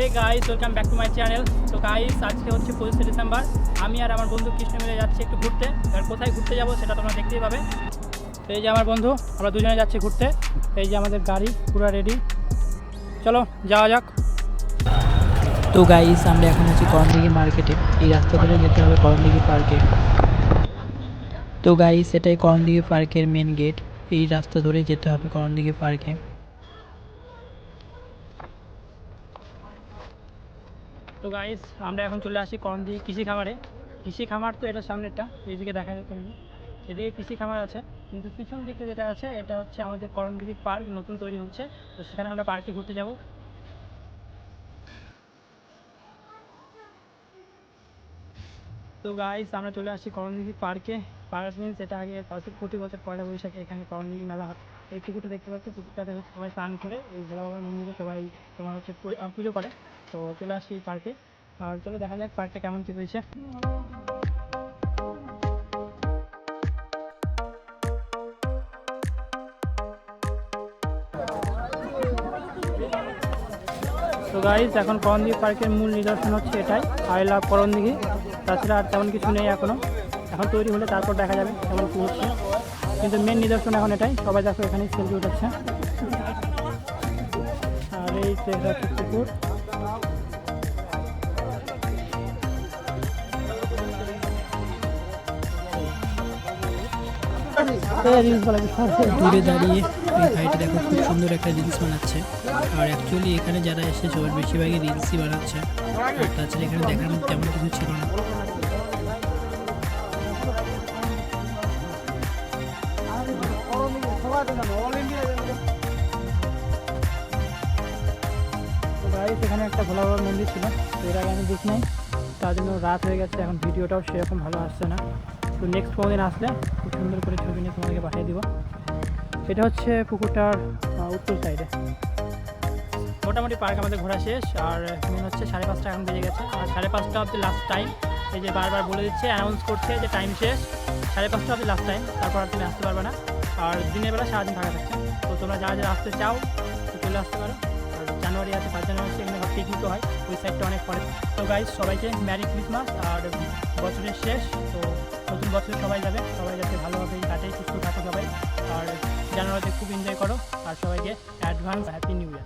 Hey guys welcome back to my channel তো guys আজকে হচ্ছে পঁচিশে ডিসেম্বর আমি আর আমার বন্ধু কৃষ্ণ মিলে যাচ্ছি একটু ঘুরতে। এবার কোথায় ঘুরতে যাব সেটা তোমরা দেখতেই পাবে। তো এই যে আমার বন্ধু, আমরা দুজনে যাচ্ছি ঘুরতে। এই যে আমাদের গাড়ি, পুরো রেডি চলো, যাওয়া যাক। তো গাইস আমরা এখন আছি করণদিঘি মার্কেটে এই রাস্তা ধরে যেতে হবে করণদিঘি পার্কে তো গাইস এটাই করণদিঘি পার্কের মেন গেট এই রাস্তা ধরে যেতে হবে করণদিঘি পার্কে তো গাইস আমরা এখন চলে আসি করণদি কৃষি খামারে। কৃষি খামার তো এটা সামনেরটা, এইদিকে দেখা যাচ্ছে। এদিকে কৃষি খামার আছে, কিন্তু পিছন দিকে যেটা আছে, এটা হচ্ছে আমাদের করণদিঘি পার্ক নতুন তৈরি হচ্ছে। তো সেখানে আমরা পার্কে ঘুরতে যাব। তো গাইস আমরা চলে আসি করণদিঘি পার্কে। পার্ক মিনস এটা আগে প্রতি বছর পয়লা বৈশাখে এখানে করণদিঘি মেলা হয়। এই পুকুরটা দেখতে পাচ্ছি, পুকুরটাতে সবাই স্নান করে, এই ভোলা বাবার মন্দিরে সবাই তোমার হচ্ছে পুজো করে। তো চলে আসছি এই পার্কে। আর চলো দেখা যাক পার্কটা কেমন কী হয়েছে তো গাইজ এখন করণদিঘি পার্কের মূল নিদর্শন হচ্ছে এটাই, আই লাভ করণদিঘি। তাছাড়া আর তেমন কিছু নেই এখনও এখন তৈরি হলে তারপর দেখা যাবে কেমন কী হচ্ছে। কিন্তু মেন নিদর্শন এখন এটাই। সবাই দেখো এখানে সেলফি উঠাচ্ছে। আর এই পুকুর দূরে দাঁড়িয়ে এই ভাইটা দেখো খুব সুন্দর একটা রিলস বানাচ্ছে। আর অ্যাকচুয়ালি এখানে যারা এসেছে, ওর বেশিরভাগই রিলসই বানাচ্ছে। আর তাছাড়া এখানে দেখার তেমন কিছু ছিল না। এখানে একটা ভোলা বাবার মন্দির ছিল, এর আগে আমি দেখি নাই তার জন্য রাত হয়ে গেছে, এখন ভিডিওটাও সেরকম ভালো আসছে না। তো নেক্সট কোনোদিন আসলে খুব সুন্দর করে ছবি নিয়ে তোমাকে পাঠিয়ে দিব। এটা হচ্ছে পুকুরটার উত্তর সাইডে মোটামুটি পার্ক আমাদের ঘোরা শেষ, আর মেন হচ্ছে সাড়ে পাঁচটা এখন বেজে গেছে। আর সাড়ে পাঁচটা অব্দি লাস্ট টাইম এই যে বারবার বলে দিচ্ছে অ্যানাউন্স করছে যে টাইম শেষ। সাড়ে পাঁচটা অব্দি লাস্ট টাইম তারপর আর তুমি আসতে পারবে না। আর দিনের বেলা সারাদিন ফাঁকা থাকছে তো তোমরা যারা যারা আসতে চাও, তো চলে আসতে পারো। আর জানুয়ারি আছে পাঁচ জানুয়ারি সেখানে পিকনিকও হয়, ওই সাইডটা অনেক পরে। তো গাইজ সবাইকে ম্যারি ক্রিসমাস আর বছরের শেষ। তো নতুন বছরে সবাই যাবে, সবাই যাতে ভালোভাবে কাটে, সুস্থ থাকো সবাই। আর জানুয়ারিতে খুব এনজয় করো। আর সবাইকে অ্যাডভান্স হ্যাপি নিউ ইয়ার